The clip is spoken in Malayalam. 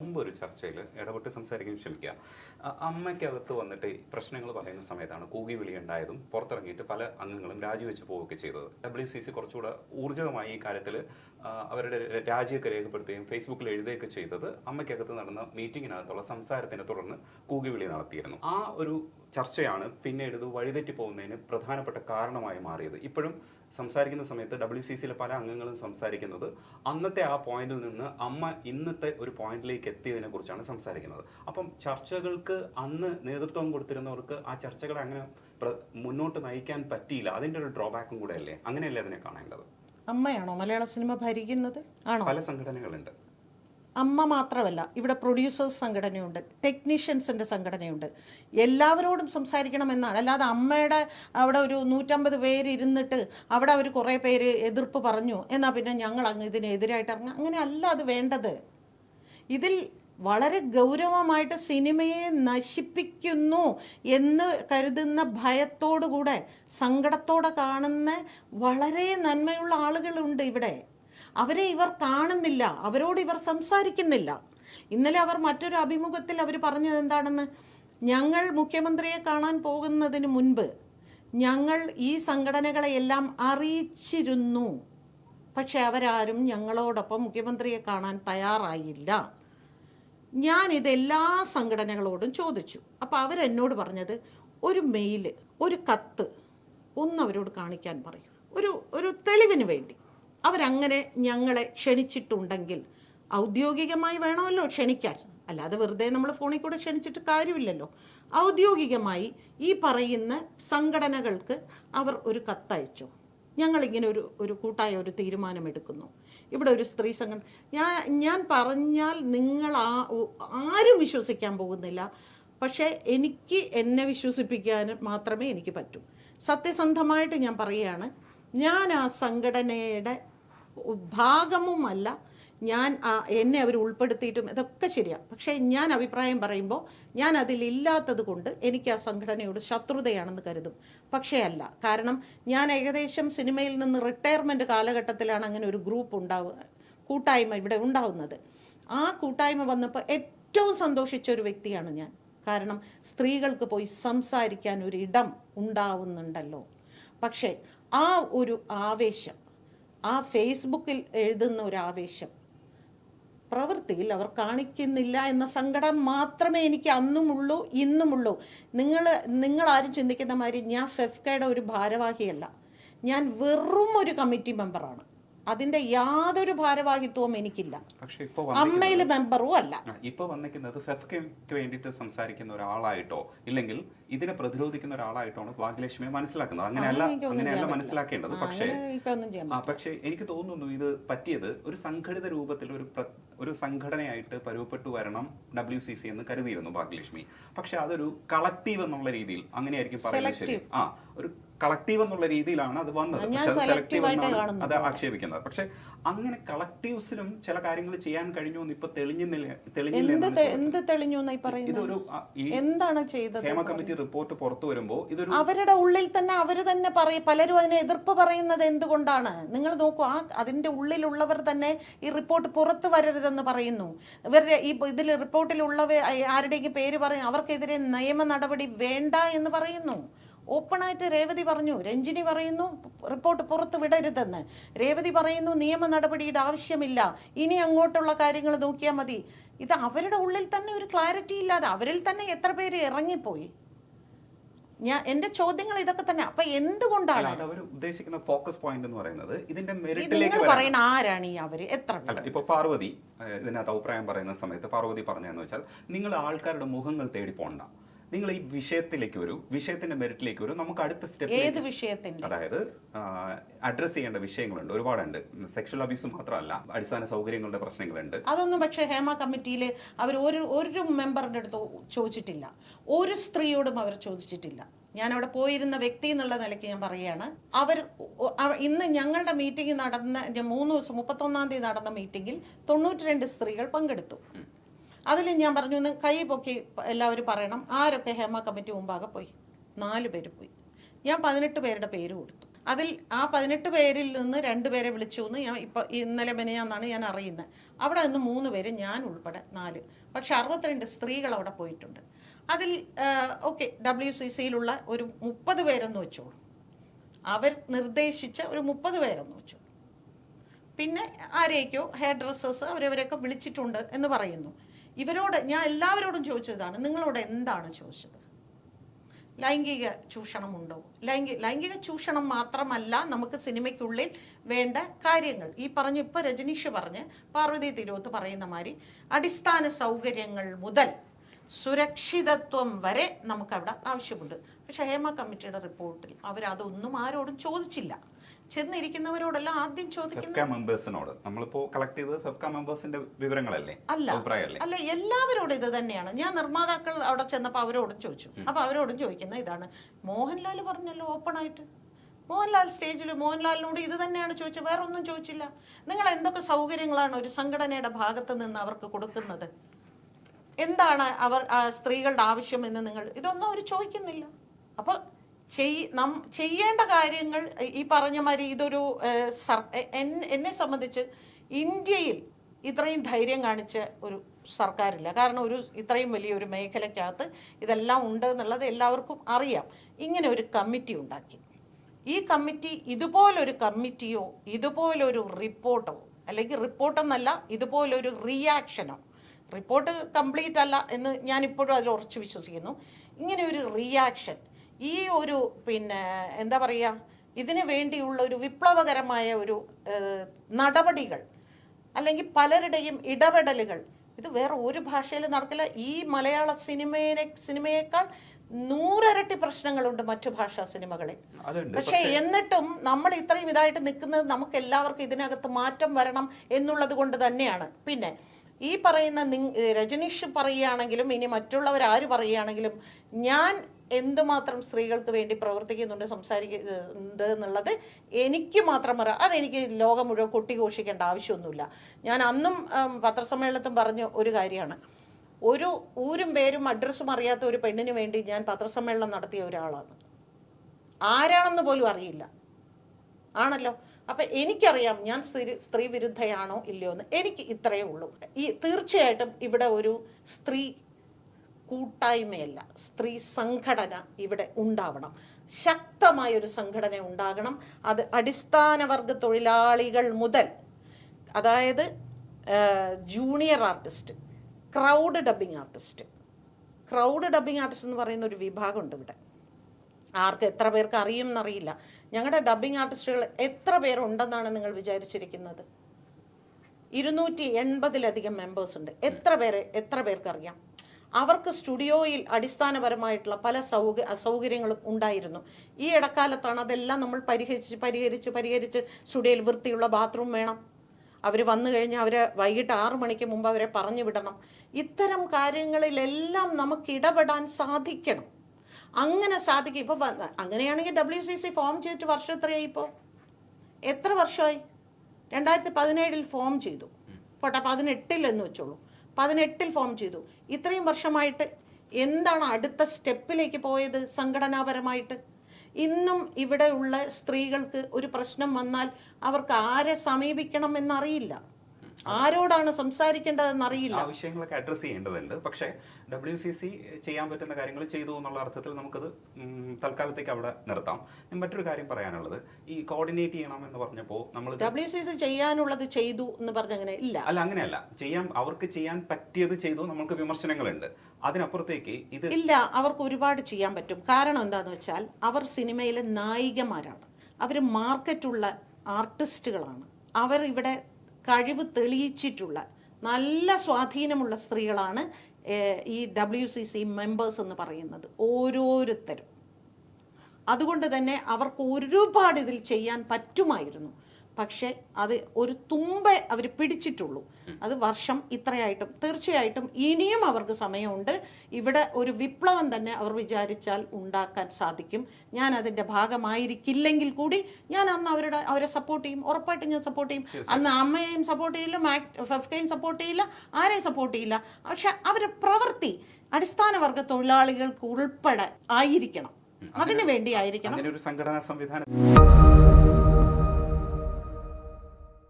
മുമ്പ് ഒരു ചർച്ചയിൽ ഇടപെട്ട് സംസാരിക്കാൻ ക്ഷമിക്കുക അ- അമ്മയ്ക്കകത്ത് വന്നിട്ട് പ്രശ്നങ്ങൾ പറയുന്ന സമയത്താണ് കൂകി വിളി ഉണ്ടായതും പുറത്തിറങ്ങിയിട്ട് പല അംഗങ്ങളും രാജിവെച്ച് പോവുകയൊക്കെ ചെയ്തത്. ഡബ്ല്യു സി സി കുറച്ചുകൂടെ ഊർജിതമായി ഈ കാര്യത്തിൽ അവരുടെ രാജിയൊക്കെ രേഖപ്പെടുത്തുകയും ഫേസ്ബുക്കിൽ എഴുതുകയൊക്കെ ചെയ്തത് അമ്മയ്ക്കകത്ത് നടന്ന മീറ്റിങ്ങിനകത്തുള്ള സംസാരത്തിനെ തുടർന്ന് കൂകി വിളി നടത്തിയിരുന്നു. ആ ഒരു ചർച്ചയാണ് പിന്നീട് ഇത് വഴിതെറ്റി പോകുന്നതിന് പ്രധാനപ്പെട്ട കാരണമായി മാറിയത്. ഇപ്പോഴും സംസാരിക്കുന്ന സമയത്ത് ഡബ്ല്യു സി സിയിലെ പല അംഗങ്ങളും സംസാരിക്കുന്നത് അന്നത്തെ ആ പോയിന്റിൽ നിന്ന് അമ്മ ഇന്നത്തെ ഒരു പോയിന്റിലേക്ക് എത്തിയതിനെ കുറിച്ചാണ് സംസാരിക്കുന്നത്. അപ്പം ചർച്ചകൾക്ക് അന്ന് നേതൃത്വം കൊടുത്തിരുന്നവർക്ക് ആ ചർച്ചകളെ അങ്ങനെ മുന്നോട്ട് നയിക്കാൻ പറ്റിയില്ല. അതിന്റെ ഒരു ഡ്രോബാക്കും കൂടെ അല്ലേ? അങ്ങനെയല്ലേ അതിനെ കാണേണ്ടത്? അമ്മയാണോ മലയാള സിനിമ ഭരിക്കുന്നത്? ആണോ? പല സംഘടനകളുണ്ട്. അമ്മ മാത്രമല്ല ഇവിടെ പ്രൊഡ്യൂസേഴ്സ് സംഘടനയുണ്ട് ടെക്നീഷ്യൻസിന്റെ സംഘടനയുണ്ട്. എല്ലാവരോടും സംസാരിക്കണമെന്നാണ്. അല്ലാതെ അമ്മയുടെ അവിടെ ഒരു നൂറ്റമ്പത് പേര് ഇരുന്നിട്ട് അവിടെ അവർ കുറേ പേര് എതിർപ്പ് പറഞ്ഞു എന്നാൽ പിന്നെ ഞങ്ങൾ അങ്ങ് ഇതിനെതിരായിട്ട് ഇറങ്ങുക അങ്ങനെയല്ല അത് വേണ്ടത്. ഇതിൽ വളരെ ഗൗരവമായിട്ട് സിനിമയെ നശിപ്പിക്കുന്നു എന്ന് കരുതുന്ന ഭയത്തോടുകൂടെ സങ്കടത്തോടെ കാണുന്ന വളരെ നന്മയുള്ള ആളുകളുണ്ട് ഇവിടെ. അവരെ ഇവർ കാണുന്നില്ല അവരോട് ഇവർ സംസാരിക്കുന്നില്ല. ഇന്നലെ അവർ മറ്റൊരു അഭിമുഖത്തിൽ അവർ പറഞ്ഞത് എന്താണെന്ന്? ഞങ്ങൾ മുഖ്യമന്ത്രിയെ കാണാൻ പോകുന്നതിന് മുൻപ് ഞങ്ങൾ ഈ സംഘടനകളെയെല്ലാം അറിയിച്ചിരുന്നു. പക്ഷെ അവരാരും ഞങ്ങളോടൊപ്പം മുഖ്യമന്ത്രിയെ കാണാൻ തയ്യാറായില്ല. ഞാൻ ഇത് എല്ലാ സംഘടനകളോടും ചോദിച്ചു. അപ്പോൾ അവരെന്നോട് പറഞ്ഞത് ഒരു മെയിൽ ഒരു കത്ത് ഒന്ന് അവരോട് കാണിക്കാൻ പറയും. ഒരു ഒരു തെളിവിന് വേണ്ടി. അവരങ്ങനെ ഞങ്ങളെ ക്ഷണിച്ചിട്ടുണ്ടെങ്കിൽ ഔദ്യോഗികമായി വേണമല്ലോ ക്ഷണിക്കാൻ. അല്ലാതെ വെറുതെ നമ്മൾ ഫോണിൽ കൂടെ ക്ഷണിച്ചിട്ട് കാര്യമില്ലല്ലോ. ഔദ്യോഗികമായി ഈ പറയുന്ന സംഘടനകൾക്ക് അവർ ഒരു കത്തയച്ചു. ഞങ്ങളിങ്ങനെ ഒരു ഒരു കൂട്ടായ ഒരു തീരുമാനമെടുക്കുന്നു. ഇവിടെ ഒരു സ്ത്രീ സംഘടന ഞാൻ ഞാൻ പറഞ്ഞാൽ നിങ്ങൾ ആ ആരും വിശ്വസിക്കാൻ പോകുന്നില്ല. പക്ഷേ എനിക്ക് എന്നെ വിശ്വസിപ്പിക്കാൻ മാത്രമേ എനിക്ക് പറ്റൂ. സത്യസന്ധമായിട്ട് ഞാൻ പറയുകയാണ് ഞാൻ ആ സംഘടനയുടെ ഭാഗവുമല്ല ഞാൻ എന്നെ അവർ ഉൾപ്പെടുത്തിയിട്ടും ഇതൊക്കെ ശരിയാണ് പക്ഷേ ഞാൻ അഭിപ്രായം പറയുമ്പോൾ ഞാൻ അതിലില്ലാത്തത് കൊണ്ട് എനിക്ക് ആ സംഘടനയോട് ശത്രുതയാണെന്ന് കരുതും. പക്ഷേ അല്ല. കാരണം ഞാൻ ഏകദേശം സിനിമയിൽ നിന്ന് റിട്ടയർമെന്റ് കാലഘട്ടത്തിലാണ് അങ്ങനെ ഒരു ഗ്രൂപ്പ് ഉണ്ടാവുക കൂട്ടായ്മ ഇവിടെ ഉണ്ടാവുന്നത്. ആ കൂട്ടായ്മ വന്നപ്പോൾ ഏറ്റവും സന്തോഷിച്ച ഒരു വ്യക്തിയാണ് ഞാൻ. കാരണം സ്ത്രീകൾക്ക് പോയി സംസാരിക്കാൻ ഒരു ഇടം ഉണ്ടാവുന്നുണ്ടല്ലോ. പക്ഷേ ആ ഒരു ആവേശം ആ ഫേസ്ബുക്കിൽ എഴുതുന്ന ഒരു ആവേശം. പ്രവൃത്തിയിൽ അവർ കാണിക്കുന്നില്ല എന്ന സങ്കടം മാത്രമേ എനിക്ക് അന്നുമുള്ളൂ ഇന്നുമുള്ളൂ. നിങ്ങൾ ആരും ചിന്തിക്കുന്ന മാതിരി ഞാൻ ഫെഫ്കയുടെ ഒരു ഭാരവാഹിയല്ല. ഞാൻ വെറും ഒരു കമ്മിറ്റി മെമ്പറാണ്. അതിന്റെ യാതൊരു ഭാരവാഹിത്വവും എനിക്കില്ല. പക്ഷെ ഇപ്പൊ അമ്മയിൽ മെമ്പറും അല്ല. ഇപ്പൊ വന്നിരിക്കുന്നത് ഫെഫ്കയ്ക്ക് വേണ്ടിട്ട് സംസാരിക്കുന്ന ഒരാളായിട്ടോ ഇല്ലെങ്കിൽ ഇതിനെ പ്രതിരോധിക്കുന്ന ഒരാളായിട്ടോ ആണ് ഭാഗ്യലക്ഷ്മിയെ മനസ്സിലാക്കുന്നത്. അങ്ങനെയല്ല അങ്ങനെയല്ല മനസ്സിലാക്കേണ്ടത്. പക്ഷേ പക്ഷേ എനിക്ക് തോന്നുന്നു ഇത് പറ്റിയത് ഒരു സംഘടിത രൂപത്തിൽ ഒരു ഒരു സംഘടനയായിട്ട് പരുവപ്പെട്ടു വരണം ഡബ്ല്യു സി സി എന്ന് കരുതിയിരുന്നു ഭാഗ്യലക്ഷ്മി. പക്ഷെ അതൊരു കളക്റ്റീവ് എന്നുള്ള രീതിയിൽ അങ്ങനെയായിരിക്കും പറയുന്നത് ശരി. ആ ഒരു കളക്റ്റീവ് എന്നുള്ള രീതിയിലാണ് അത് വന്നത്. അത് സെലക്റ്റീവ് എന്നാണ് കാണുന്നത്. അത് ആക്ഷേപിക്കുന്നത്. പക്ഷെ അങ്ങനെ കളക്റ്റീവ്സിലും ചില കാര്യങ്ങൾ ചെയ്യാൻ കഴിഞ്ഞു എന്ന് ഇപ്പൊ തെളിഞ്ഞില്ല എന്ത്. തെളിഞ്ഞു ഇതൊരു എന്താണ് ചെയ്തത് ഹേമ കമ്മിറ്റി റിപ്പോർട്ട് പുറത്തു വരുമ്പോ ഇതൊരു അവരുടെ ഉള്ളിൽ തന്നെ അവർ തന്നെ പറയും പലരും അതിനെ എതിർപ്പ് പറയുന്നത് എന്തുകൊണ്ടാണ്? നിങ്ങൾ നോക്കൂ ആ അതിന്റെ ഉള്ളിലുള്ളവർ തന്നെ ഈ റിപ്പോർട്ട് പുറത്ത് വരരുതെന്ന് പറയുന്നു. ഇവരുടെ ഈ ഇതിൽ റിപ്പോർട്ടിലുള്ളവ ആരുടെയൊക്കെ പേര് പറയും അവർക്കെതിരെ നിയമ നടപടി വേണ്ട എന്ന് പറയുന്നു. ഓപ്പണായിട്ട് രേവതി പറഞ്ഞു രഞ്ജിനി പറയുന്നു റിപ്പോർട്ട് പുറത്ത് വിടരുതെന്ന്. രേവതി പറയുന്നു നിയമ നടപടിയുടെ ആവശ്യമില്ല. ഇനി അങ്ങോട്ടുള്ള കാര്യങ്ങൾ നോക്കിയാൽ മതി. ഇത് അവരുടെ ഉള്ളിൽ തന്നെ ഒരു ക്ലാരിറ്റി ഇല്ലാതെ അവരിൽ തന്നെ എത്ര പേര് ഇറങ്ങിപ്പോയി? ഞാൻ എന്റെ ചോദ്യങ്ങൾ ഇതൊക്കെ തന്നെ. അപ്പൊ എന്തുകൊണ്ടാണ്? അവർ ഉദ്ദേശിക്കുന്ന ഫോക്കസ് പോയിന്റ് എന്ന് പറയുന്നത് ഇതിന്റെ മെറിറ്റിലേക്ക് പറയുന്ന ആരാണ് ഈ അവർ? എത്ര ഇപ്പൊ പാർവതി ഇതിനകത്ത് അഭിപ്രായം പറയുന്ന സമയത്ത് പാർവതി പറഞ്ഞതെന്ന് വെച്ചാൽ നിങ്ങൾ ആൾക്കാരുടെ മുഖങ്ങൾ തേടി പോണ്ട. നിങ്ങൾ ഈ വിഷയത്തിലേക്ക് വരൂ. വിഷയത്തിന്റെ മെറിറ്റിലേക്ക് വരൂ. നമുക്ക് അടുത്ത സ്റ്റെപ്പ് ഏത് വിഷയത്തിന്റെ? അതായത് അഡ്രസ് ചെയ്യേണ്ട വിഷയങ്ങളുണ്ട്. ഒരുപാടുണ്ട്. സെക്ഷൽ അബ്യൂസ് മാത്രമല്ല അടിസ്ഥാന സൗകര്യങ്ങളുടെ പ്രശ്നങ്ങളുണ്ട്. അതൊന്നും പക്ഷേ ഹേമ കമ്മിറ്റിയിൽ അവർ ഒരു ഒരു മെമ്പറിന്റെ അടുത്ത് ചോദിച്ചിട്ടില്ല. ഒരു സ്ത്രീയോടും അവർ ചോദിച്ചിട്ടില്ല. ഞാൻ അവിടെ പോയിരുന്ന വ്യക്തി എന്നുള്ള നിലയ്ക്ക് ഞാൻ പറയുകയാണ്. അവർ ഇന്ന് ഞങ്ങളുടെ മീറ്റിംഗ് നടന്ന മൂന്ന് ദിവസം മുപ്പത്തൊന്നാം തീയതി നടന്ന മീറ്റിംഗിൽ തൊണ്ണൂറ്റി രണ്ട് സ്ത്രീകൾ പങ്കെടുത്തു. അതിൽ ഞാൻ പറഞ്ഞു "ഒന്ന് കൈ പൊക്കി എല്ലാവരും പറയണം ആരൊക്കെ ഹേമ കമ്മിറ്റി മുമ്പാകെ പോയി? നാല് പേര് പോയി. ഞാൻ പതിനെട്ട് പേരുടെ പേര് കൊടുത്തു. അതിൽ ആ പതിനെട്ട് പേരിൽ നിന്ന് രണ്ട് പേരെ വിളിച്ചു എന്ന് ഞാൻ ഇപ്പോൾ ഇന്നലെ മെനയാന്നാണ് ഞാൻ അറിയുന്നത് അവിടെ നിന്ന് മൂന്ന് പേര് ഞാൻ ഉൾപ്പെടെ നാല്. പക്ഷെ അറുപത്തിരണ്ട് സ്ത്രീകൾ അവിടെ പോയിട്ടുണ്ട്. അതിൽ ഓക്കെ ഡബ്ല്യു സി സിയിലുള്ള ഒരു മുപ്പത് പേരെന്ന് വെച്ചോളൂ. അവർ നിർദ്ദേശിച്ച ഒരു മുപ്പത് പേരെന്ന് വെച്ചു പിന്നെ ആരെയൊക്കെയോ ഹെയർ ഡ്രസ്സേഴ്സ് അവരവരെയൊക്കെ വിളിച്ചിട്ടുണ്ട് എന്ന് പറയുന്നു. ഇവരോട് ഞാൻ എല്ലാവരോടും ചോദിച്ചതാണ് നിങ്ങളോട് എന്താണ് ചോദിച്ചത്? ലൈംഗിക ചൂഷണമുണ്ടോ? ലൈംഗിക ലൈംഗിക ചൂഷണം മാത്രമല്ല നമുക്ക് സിനിമയ്ക്കുള്ളിൽ വേണ്ട കാര്യങ്ങൾ. ഈ പറഞ്ഞു ഇപ്പം രജനീഷ് പറഞ്ഞ് പാർവതി തിരുവത്ത് പറയുന്ന മാതിരി അടിസ്ഥാന സൗകര്യങ്ങൾ മുതൽ സുരക്ഷിതത്വം വരെ നമുക്കവിടെ ആവശ്യമുണ്ട്. പക്ഷേ ഹേമ കമ്മിറ്റിയുടെ റിപ്പോർട്ടിൽ അവരതൊന്നും ആരോടും ചോദിച്ചില്ല. ചെന്നിരിക്കുന്നവരോടെല്ലാം ആദ്യം ചോദിക്കുന്ന മെമ്പേഴ്സിനോട് നമ്മളിപ്പോ കളക്ട് ചെയ്തത് ഫെഫ്ക മെമ്പേഴ്സിന്റെ വിവരങ്ങളല്ലേ? അല്ല. അല്ല എല്ലാവരോടും ഇത് തന്നെയാണ്. ഞാൻ നിർമ്മാതാക്കൾ അവിടെ ചെന്നപ്പോൾ അവരോടും ചോദിച്ചു. അപ്പൊ അവരോടും ചോദിക്കുന്ന ഇതാണ്. മോഹൻലാൽ പറഞ്ഞല്ലോ ഓപ്പൺ ആയിട്ട് മോഹൻലാൽ സ്റ്റേജിൽ മോഹൻലാലിനോട് ഇത് തന്നെയാണ് ചോദിച്ചത്. വേറെ ഒന്നും ചോദിച്ചില്ല. നിങ്ങൾ എന്തൊക്കെ സൗകര്യങ്ങളാണ് ഒരു സംഘടനയുടെ ഭാഗത്ത് നിന്ന് അവർക്ക് കൊടുക്കുന്നത്? എന്താണ് അവർ സ്ത്രീകളുടെ ആവശ്യം എന്ന് നിങ്ങൾ? ഇതൊന്നും അവർ ചോദിക്കുന്നില്ല. അപ്പോൾ ചെയ് നം ചെയ്യേണ്ട കാര്യങ്ങൾ ഈ പറഞ്ഞ മാതിരി ഇതൊരു സർ എന്നെ സംബന്ധിച്ച് ഇന്ത്യയിൽ ഇത്രയും ധൈര്യം കാണിച്ച ഒരു സർക്കാരില്ല. കാരണം ഒരു ഇത്രയും വലിയൊരു മേഖലയ്ക്കകത്ത് ഇതെല്ലാം ഉണ്ട് എന്നുള്ളത് എല്ലാവർക്കും അറിയാം. ഇങ്ങനെ ഒരു കമ്മിറ്റി ഉണ്ടാക്കി. ഈ കമ്മിറ്റി ഇതുപോലൊരു കമ്മിറ്റിയോ ഇതുപോലൊരു റിപ്പോർട്ടോ അല്ലെങ്കിൽ റിപ്പോർട്ടെന്നല്ല ഇതുപോലൊരു റിയാക്ഷനോ റിപ്പോർട്ട് കംപ്ലീറ്റ് അല്ല എന്ന് ഞാനിപ്പോഴും അതിൽ ഉറച്ചു വിശ്വസിക്കുന്നു. ഇങ്ങനെ ഒരു റിയാക്ഷൻ ഈ ഒരു പിന്നെ എന്താ പറയുക ഇതിനു വേണ്ടിയുള്ള ഒരു വിപ്ലവകരമായ ഒരു നടപടികൾ അല്ലെങ്കിൽ പലരുടെയും ഇടപെടലുകൾ ഇത് വേറെ ഒരു ഭാഷയിൽ നടക്കില്ല. ഈ മലയാള സിനിമയെ സിനിമയേക്കാൾ നൂറരട്ടി പ്രശ്നങ്ങളുണ്ട് മറ്റു ഭാഷാ സിനിമകളിൽ. പക്ഷേ എന്നിട്ടും നമ്മൾ ഇത്രയും ഇതായിട്ട് നിൽക്കുന്നത് നമുക്ക് എല്ലാവർക്കും ഇതിനകത്ത് മാറ്റം വരണം എന്നുള്ളത് കൊണ്ട് തന്നെയാണ്. പിന്നെ ഈ പറയുന്ന നി രജനീഷ് പറയുകയാണെങ്കിലും ഇനി മറ്റുള്ളവർ ആര് പറയുകയാണെങ്കിലും ഞാൻ എന്തുമാത്രം സ്ത്രീകൾക്ക് വേണ്ടി പ്രവർത്തിക്കുന്നുണ്ട് സംസാരിക്കുന്നുണ്ട് എന്നുള്ളത് എനിക്ക് മാത്രം പറ അതെനിക്ക് ലോകം മുഴുവൻ കൊട്ടിഘോഷിക്കേണ്ട ആവശ്യമൊന്നുമില്ല. ഞാൻ അന്നും പത്രസമ്മേളനത്തും പറഞ്ഞ ഒരു കാര്യമാണ്. ഒരു ഊരും പേരും അഡ്രസ്സും അറിയാത്ത ഒരു പെണ്ണിന് വേണ്ടി ഞാൻ പത്രസമ്മേളനം നടത്തിയ ഒരാളാണ്. ആരാണെന്ന് പോലും അറിയില്ല. ആണല്ലോ? അപ്പം എനിക്കറിയാം ഞാൻ സ്ത്രീ സ്ത്രീ വിരുദ്ധയാണോ ഇല്ലയോ എന്ന്. എനിക്ക് ഇത്രയേ ഉള്ളൂ. ഈ തീർച്ചയായിട്ടും ഇവിടെ ഒരു സ്ത്രീ കൂട്ടായ്മയല്ല. സ്ത്രീ സംഘടന ഇവിടെ ഉണ്ടാവണം. ശക്തമായ ഒരു സംഘടന ഉണ്ടാകണം. അത് അടിസ്ഥാന വർഗ തൊഴിലാളികൾ മുതൽ അതായത് junior artist crowd dubbing artist. Crowd dubbing artist എന്ന് പറയുന്ന ഒരു വിഭാഗമുണ്ട് ഇവിടെ. ആർക്ക് എത്ര പേർക്ക് അറിയും എന്നറിയില്ല ഞങ്ങളുടെ ഡബിങ് ആർട്ടിസ്റ്റുകൾ എത്ര പേരുണ്ടെന്നാണ് നിങ്ങൾ വിചാരിച്ചിരിക്കുന്നത്? ഇരുന്നൂറ്റി എൺപതിലധികം മെമ്പേഴ്സ് ഉണ്ട്. എത്ര പേരെ എത്ര പേർക്ക് അറിയാം അവർക്ക് സ്റ്റുഡിയോയിൽ അടിസ്ഥാനപരമായിട്ടുള്ള പല സൗക അസൗകര്യങ്ങളും ഉണ്ടായിരുന്നു. ഈ ഇടക്കാലത്താണ് അതെല്ലാം നമ്മൾ പരിഹരിച്ച് പരിഹരിച്ച് പരിഹരിച്ച് സ്റ്റുഡിയോയിൽ വൃത്തിയുള്ള ബാത്റൂം വേണം. അവർ വന്നു കഴിഞ്ഞാൽ അവരെ വൈകിട്ട് ആറ് മണിക്ക് മുമ്പ് അവരെ പറഞ്ഞു വിടണം. ഇത്തരം കാര്യങ്ങളിലെല്ലാം നമുക്ക് ഇടപെടാൻ സാധിക്കണം. അങ്ങനെ സാധിക്കും. ഇപ്പോൾ അങ്ങനെയാണെങ്കിൽ ഡബ്ല്യു സി സി ഫോം ചെയ്തിട്ട് വർഷം എത്രയായി ഇപ്പോൾ എത്ര വർഷമായി? രണ്ടായിരത്തി പതിനേഴിൽ ഫോം ചെയ്തു. പോട്ടെ പതിനെട്ടിൽ എന്ന് വെച്ചോളൂ. പതിനെട്ടിൽ ഫോം ചെയ്തു. ഇത്രയും വർഷമായിട്ട് എന്താണ് അടുത്ത സ്റ്റെപ്പിലേക്ക് പോയത് സംഘടനാപരമായിട്ട്? ഇന്നും ഇവിടെയുള്ള സ്ത്രീകൾക്ക് ഒരു പ്രശ്നം വന്നാൽ അവർക്ക് ആരെ സമീപിക്കണം എന്നറിയില്ല. ആരോടാണ് സംസാരിക്കേണ്ടതെന്ന് അറിയില്ല. ആ വിഷയങ്ങളൊക്കെ അഡ്രസ്സ് ചെയ്യേണ്ടതുണ്ട്. പക്ഷേ ഡബ്ല്യു സി സി ചെയ്യാൻ പറ്റുന്ന കാര്യങ്ങൾ ചെയ്തു എന്നുള്ള അർത്ഥത്തിൽ നമുക്കത് തൽക്കാലത്തേക്ക് അവിടെ നിർത്താം. ഞാൻ മറ്റൊരു കാര്യം പറയാനുള്ളത്. ഈ കോർഡിനേറ്റ് ചെയ്യണം എന്ന് പറഞ്ഞപ്പോൾ നമ്മൾ ഡബ്ല്യു സി സി ചെയ്യാനുള്ളത് ചെയ്തു എന്ന് പറഞ്ഞങ്ങനെ ഇല്ല. അല്ല അങ്ങനെയല്ല. ചെയ്യാൻ അവർക്ക് ചെയ്യാൻ പറ്റിയത് ചെയ്തു നമുക്ക് വിമർശനങ്ങളുണ്ട്. അതിനപ്പുറത്തേക്ക് ഇത് ഇല്ല അവർക്ക് ഒരുപാട് ചെയ്യാൻ പറ്റും. കാരണം എന്താന്ന് വെച്ചാൽ അവർ സിനിമയിലെ നായികമാരാണ്. അവർ മാർക്കറ്റുള്ള ആർട്ടിസ്റ്റുകളാണ് അവർ ഇവിടെ കഴിവ് തെളിയിച്ചിട്ടുള്ള നല്ല സ്വാധീനമുള്ള സ്ത്രീകളാണ് ഈ ഡബ്ല്യു സി സി മെമ്പേഴ്സ് എന്ന് പറയുന്നത്. ഓരോരുത്തരും. അതുകൊണ്ട് തന്നെ അവർക്ക് ഒരുപാട് ഇതിൽ ചെയ്യാൻ പറ്റുമായിരുന്നു. പക്ഷേ അത് ഒരു തുമ്പെ അവർ പിടിച്ചിട്ടുള്ളൂ. അത് വർഷം ഇത്രയായിട്ടും തീർച്ചയായിട്ടും ഇനിയും അവർക്ക് സമയമുണ്ട്. ഇവിടെ ഒരു വിപ്ലവം തന്നെ അവർ വിചാരിച്ചാൽ ഉണ്ടാക്കാൻ സാധിക്കും. ഞാൻ അതിന്റെ ഭാഗമായിരിക്കില്ലെങ്കിൽ കൂടി ഞാൻ അന്ന് അവരുടെ അവരെ സപ്പോർട്ട് ചെയ്യും. ഉറപ്പായിട്ടും ഞാൻ സപ്പോർട്ട് ചെയ്യും. അന്ന് അമ്മയെയും സപ്പോർട്ട് ചെയ്യില്ല ഫെഫ്കയും സപ്പോർട്ട് ചെയ്യില്ല ആരെയും സപ്പോർട്ട് ചെയ്യില്ല. പക്ഷെ അവരുടെ പ്രവൃത്തി അടിസ്ഥാന വർഗ തൊഴിലാളികൾക്ക് ഉൾപ്പെടെ ആയിരിക്കണം. അതിനു വേണ്ടി ആയിരിക്കണം. ഒരു സംഘടനാ സംവിധാനം.